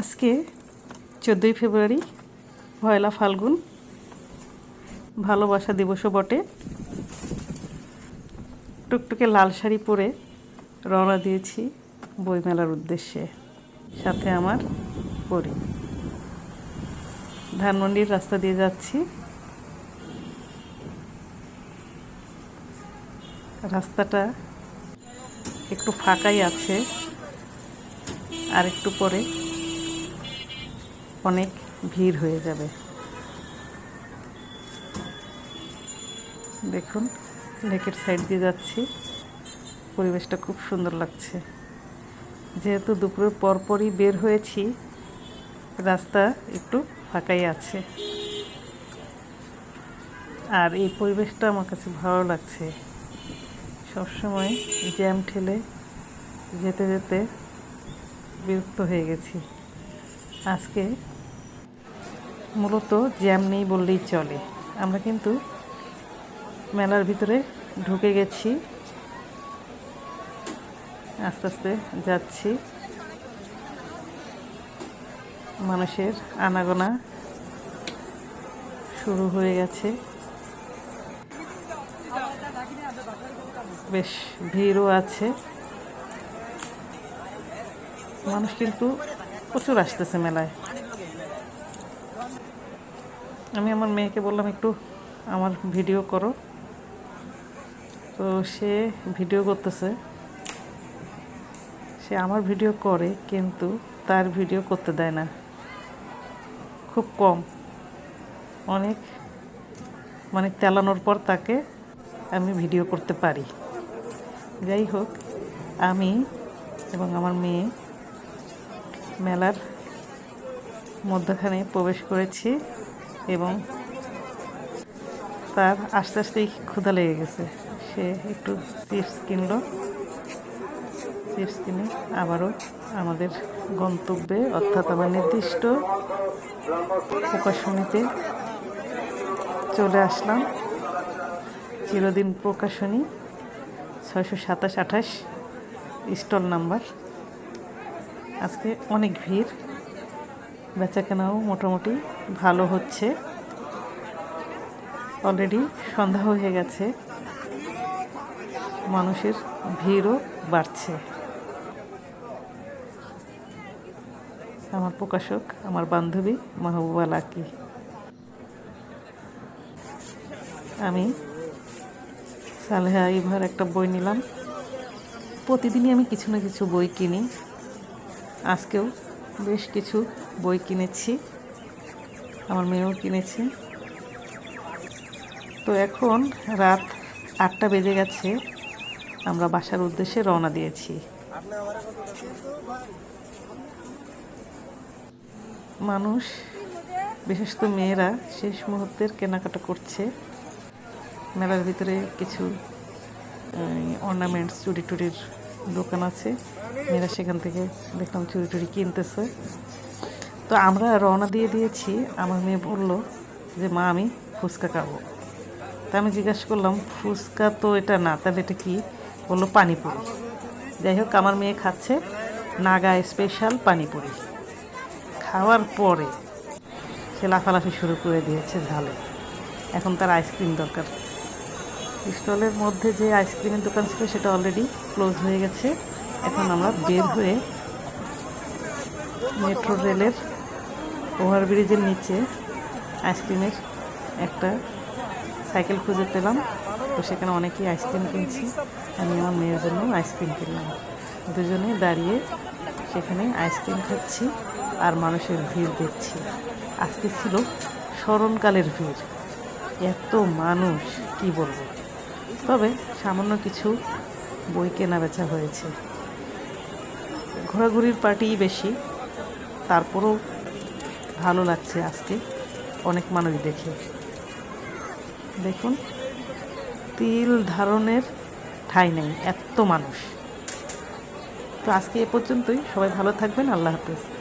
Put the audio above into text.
আজকে চোদ্দোই ফেব্রুয়ারি পয়লা ফাল্গুন, ভালোবাসা দিবসও বটে। টুকটুকে লাল শাড়ি পরে রওনা দিয়েছি বইমেলার উদ্দেশ্যে, সাথে আমার পরি। ধানমন্ডির রাস্তা দিয়ে যাচ্ছি। রাস্তাটা একটু ফাঁকাই আছে আর একটু পরে। অনেক ভিড় হয়ে যাবে। দেখুন, লেকের সাইড দিয়ে যাচ্ছি। পরিবেশটা খুব সুন্দর লাগছে। যেহেতু দুপুরের পরপরই বের হয়েছি, রাস্তা একটু ফাঁকাই আছে। আর এই পরিবেশটা আমার কাছে ভালো লাগছে। সবসময় জ্যাম ঠেলে যেতে যেতে বিরক্ত হয়ে গেছি। আজকে মূলত জ্যাম নেই বললেই চলে। আমরা কিন্তু মেলার ভিতরে ঢুকে গেছি। আস্তে আস্তে যাচ্ছি। মানুষের আনাগোনা শুরু হয়ে গেছে। বেশ ভিড়ও আছে। মানুষ কিন্তু প্রচুর আসতেছে মেলায়। আমি আমার মেয়েকে বললাম, একটু আমার ভিডিও করো। তো সে ভিডিও করতেছে। সে আমার ভিডিও করে, কিন্তু তার ভিডিও করতে দেয় না। খুব কম। অনেক মানে তেলানোর পর তাকে আমি ভিডিও করতে পারি। যাই হোক, আমি এবং আমার মেয়ে মেলার মধ্যখানে প্রবেশ করেছি। এবং তার আস্তে আস্তেই ক্ষুধা লেগে গেছে। সে একটু চিপস কিনলো। চিপস কিনে আবারও আমাদের গন্তব্যে, অর্থাৎ আমার নির্দিষ্ট প্রকাশনীতে চলে আসলাম। চিরদিন প্রকাশনী, ছয়শো সাতাশ আঠাশ স্টল নাম্বার। আজকে অনেক ভিড়। বেচাকেনাও মোটামুটি ভালো হচ্ছে। অলরেডি সন্ধ্যা হয়ে গেছে। মানুষের ভিড়ও বাড়ছে। আমার প্রকাশক, আমার বান্ধবী মাহবুবা লাকি। আমি সালেহা ইভার একটা বই নিলাম। প্রতিদিনই আমি কিছু না কিছু বই কিনি। আজকেও বেশ কিছু বই কিনেছি। আমার মেয়েও কিনেছে। তো এখন রাত আটটা বেজে গেছে। আমরা বাসার উদ্দেশ্যে রওনা দিয়েছি। মানুষ বিশেষত মেয়েরা, শেষ মুহূর্তের কেনাকাটা করছে। মেলার ভিতরে কিছু অর্নামেন্টস চুরি টুরির দোকান আছে। মেয়েরা সেখান থেকে দেখলাম চুরি টুরি কিনতেছে। তো আমরা রওনা দিয়ে দিয়েছি। আমার মেয়ে বলল যে, মা, আমি ফুচকা খাব। তা আমি জিজ্ঞাসা করলাম, ফুচকা তো এটা না, তাহলে এটা কি? বলল, পানিপুরি। যাই হোক, আমার মেয়ে খাচ্ছে নাগা স্পেশাল পানিপুরি। খাওয়ার পরে সে লাফালাফি শুরু করে দিয়েছে ঝালে। এখন তার আইসক্রিম দরকার। স্টলের মধ্যে যে আইসক্রিমের দোকান ছিল সেটা অলরেডি ক্লোজ হয়ে গেছে। এখন আমরা বের হয়ে মেট্রো রেলের ওভারব্রিজের নিচে আইসক্রিমের একটা সাইকেল খুঁজে পেলাম। তো সেখানে অনেকেই আইসক্রিম কিনছি। আমি আমার মেয়ের জন্য আইসক্রিম কিনলাম। দুজনে দাঁড়িয়ে সেখানে আইসক্রিম খাচ্ছি আর মানুষের ভিড় দেখছি। আজকে ছিল স্মরণকালের ভিড়। এত মানুষ, কি বলব? তবে সামান্য কিছু বই কেনা বেচা হয়েছে। ঘোরাঘুরির পার্টিই বেশি, তারপরও ভালো লাগছে আজকে অনেক মানুষ দেখে। দেখুন, তিল ধারণের ঠাঁই নেই, এত মানুষ। তো আজকে এ পর্যন্তই, সবাই ভালো থাকবেন, আল্লাহ হাফেজ।